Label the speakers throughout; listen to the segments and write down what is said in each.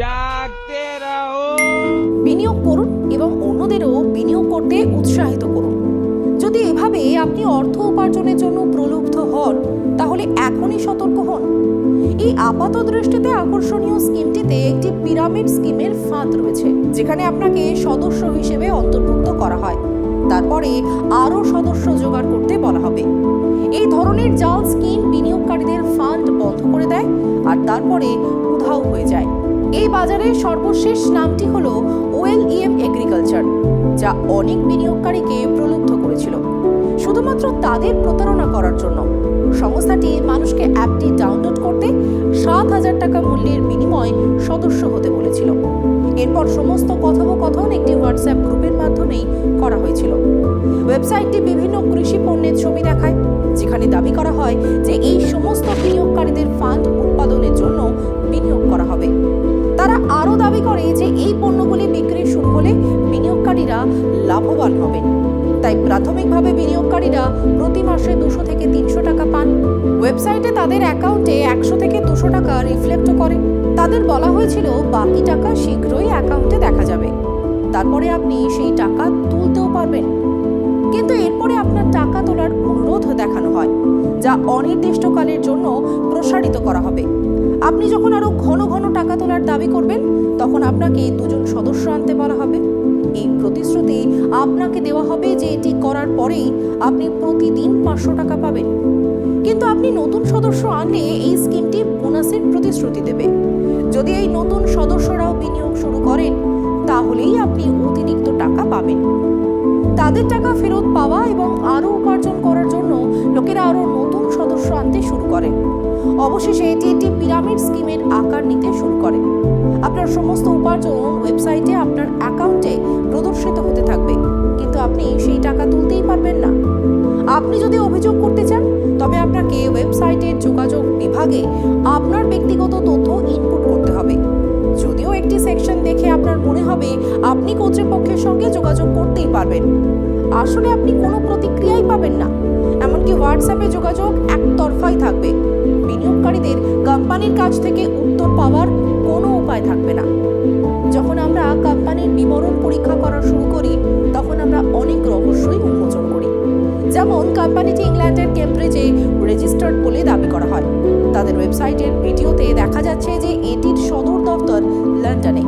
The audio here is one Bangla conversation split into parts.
Speaker 1: জাগতে রহো।
Speaker 2: বিনিয়োগ করুন এবং অন্যদেরও বিনিয়োগ করতে উৎসাহিত করুন। যদি এভাবে আপনি অর্থ উপার্জনের জন্য প্রলুব্ধ হন, তাহলে এখনই সতর্ক হন। এই আপাত দৃষ্টিতে আকর্ষণীয় স্কিমটিতে একটি পিরামিড স্কিমের ফাঁদ রয়েছে, যেখানে আপনাকে সদস্য হিসেবে অন্তর্ভুক্ত করা হয়। তারপরে আরও সদস্য জোগাড় করতে বলা হবে। এই ধরনের জাল স্কিম বিনিয়োগকারীদের ফান্ড বন্ধ করে দেয় আর তারপরে উধাও হয়ে যায়। এই বাজারের সর্বশেষ নামটি হল ওয়েল ওএলইএম এগ্রিকালচার, যা অনেক বিনিয়োগকারীকে প্রলুব্ধ করেছিল। শুধুমাত্র তাদের প্রতারণা করার জন্য। সংস্থাটি মানুষকে অ্যাপটি ডাউনলোড করতে সাত হাজার টাকা মূল্যের বিনিময়ে সদস্য হতে বলেছিল। এরপর সমস্ত কথোপকথন একটি হোয়াটসঅ্যাপ গ্রুপের মাধ্যমেই করা হয়েছিল। ওয়েবসাইটটি বিভিন্ন কৃষি পণ্যের ছবি দেখায়, যেখানে দাবি করা হয় যে এই সমস্ত বিনিয়োগকারীদের করে যে এই পণ্যগুলি বিক্রি শুরু হলে বিনিয়োগকারীরা লাভবান হবেন তাই প্রাথমিকভাবে বিনিয়োগকারীরা প্রতি মাসে দুশো থেকে তিনশো টাকা পান। ওয়েবসাইটে তাদের অ্যাকাউন্টে একশো থেকে দুশো টাকা রিফ্লেক্ট করে। তাদের বলা হয়েছিল, বাকি টাকা শীঘ্রই অ্যাকাউন্টে দেখা যাবে। তারপরে আপনি সেই টাকা তুলতেও পারবেন। কিন্তু এরপরে আপনার টাকা তোলার অনুরোধ দেখানো হয়, যা অনির্দিষ্টকালের জন্য প্রসারিত করা হবে। আপনি যখন আরও ঘন ঘন টাকা তোলার দাবি করবেন তখন আপনাকে দুজন সদস্য আনতে বলা হবে। এই প্রতিশ্রুতি আপনাকে দেওয়া হবে যে এটি করার পরেই আপনি প্রতিদিন পাঁচশো টাকা পাবেন। কিন্তু আপনি নতুন সদস্য আনলে এই স্কিমটি বোনাসের প্রতিশ্রুতি দেবে। যদি এই নতুন সদস্যরাও বিনিয়োগ শুরু করেন, তাহলেই আপনি অতিরিক্ত টাকা পাবেন। তাদের টাকা ফেরত পাওয়া এবং আরও উপার্জন করার জন্য লোকেরা আরও নতুন সদস্য আনতে শুরু করে। অবশেষে এটি একটি পিরামিড স্কিমের উপার্জন ওয়েবসাইটে আপনার অ্যাকাউন্টে প্রদর্শিত হতে থাকবে। কিন্তু আপনি সেই টাকা তুলতেই পারবেন না। আপনি যদি অভিযোগ করতে চান, তবে আপনাকে ওয়েবসাইটের যোগাযোগ বিভাগে আপনার ব্যক্তিগত তথ্য ইনপুট করতে হবে। যদিও একটি সেকশন দেখে আপনার মনে হবে আপনি কর্তৃপক্ষের সঙ্গে যোগাযোগ করতেই পারবেন। আসলে আপনি কোনো প্রতিক্রিয়াই পাবেন না। এমনকি হোয়াটসঅ্যাপে যোগাযোগ একতরফাই থাকবে। বিনিয়োগকারীদের কোম্পানির কাছ থেকে উত্তর পরীক্ষা করা শুরু করি, তখন আমরা অনেক রহস্যই উন্মোচন করি। যেমন কোম্পানিটি ইংল্যান্ডের কেমব্রিজে রেজিস্টার্ড বলে দাবি করা হয়। তাদের ওয়েবসাইটের ভিডিওতে দেখা যাচ্ছে যে এটির সদর দফতর লন্ডনে।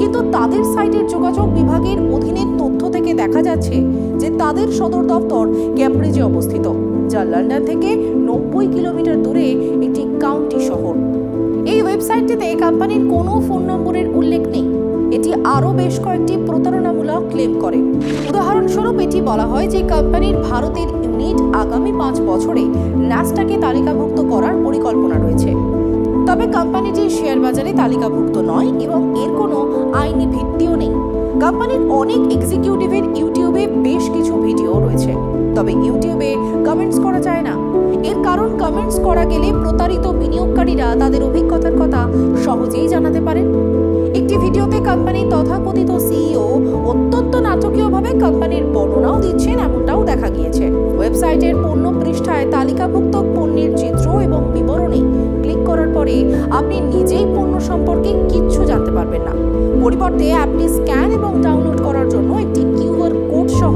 Speaker 2: কিন্তু তাদের সাইটের যোগাযোগ বিভাগের অধীনে তথ্য থেকে দেখা যাচ্ছে যে তাদের সদর দফতর ক্যামব্রিজে অবস্থিত, যা লন্ডন থেকে নব্বই কিলোমিটার দূরে একটি কাউন্টি শহর। এই ওয়েবসাইটটিতে কোম্পানির কোনো ফোন নম্বরের উল্লেখ নেই। আরও বেশ কয়েকটি প্রতারণামূলক ক্লেম করে। উদাহরণস্বরূপ এটি বলা হয় যে কোম্পানির ভারতের ইউনিট আগামী পাঁচ বছরে ন্যাসটাকে তালিকাভুক্ত করার পরিকল্পনা রয়েছে। তবে কোম্পানিটি শেয়ার বাজারে তালিকাভুক্ত নয় এবং এর কোনো আইনি ভিত্তিও নেই। কোম্পানির অনেক এক্সিকিউটিভের ইউটিউবে বেশ কিছু ভিডিও রয়েছে। তবে ইউটিউবে কমেন্টস করা যায় না। এর কারণ কমেন্টস করা গেলে প্রতারিত বিনিয়োগকারীরা তাদের অভিজ্ঞতার কথা সহজেই জানাতে পারেন। একটি ভিডিওতে কোম্পানির তথাকথিত সিইও অত্যন্ত নাটকীয়ভাবে কোম্পানির বর্ণনাও দিচ্ছেন, এমনটাও দেখা গিয়েছে। ওয়েবসাইটের পণ্য পৃষ্ঠায় তালিকাভুক্ত পণ্যের চিত্র এবং বিবরণী ক্লিক করার পরে আপনি নিজেই পণ্য সম্পর্কে কিচ্ছু জানতে পারবেন না। পরিবর্তে অ্যাপটি স্ক্যান এবং ডাউনলোড করার জন্য একটি কিউআর কোড সহ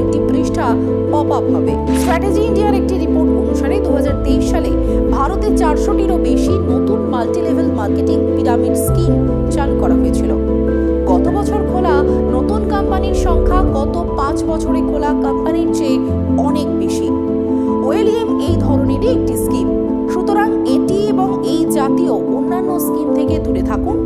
Speaker 2: একটি পৃষ্ঠা পপ আপ হবে। স্ট্র্যাটেজি ইন্ডিয়ার একটি রিপোর্ট অনুসারে দু হাজার তেইশ সালে ভারতে চারশোটিরও বেশি নতুন multi level marketing pyramid scheme চালু করা কোম্পানির সংখ্যা গত পাঁচ বছরে খোলা কোম্পানির চেয়ে অনেক বেশি। ওয়েলিয়াম এই ধরনেরই একটি স্কিম। সুতরাং এটি এবং এই জাতীয় অন্যান্য স্কিম থেকে দূরে থাকুন।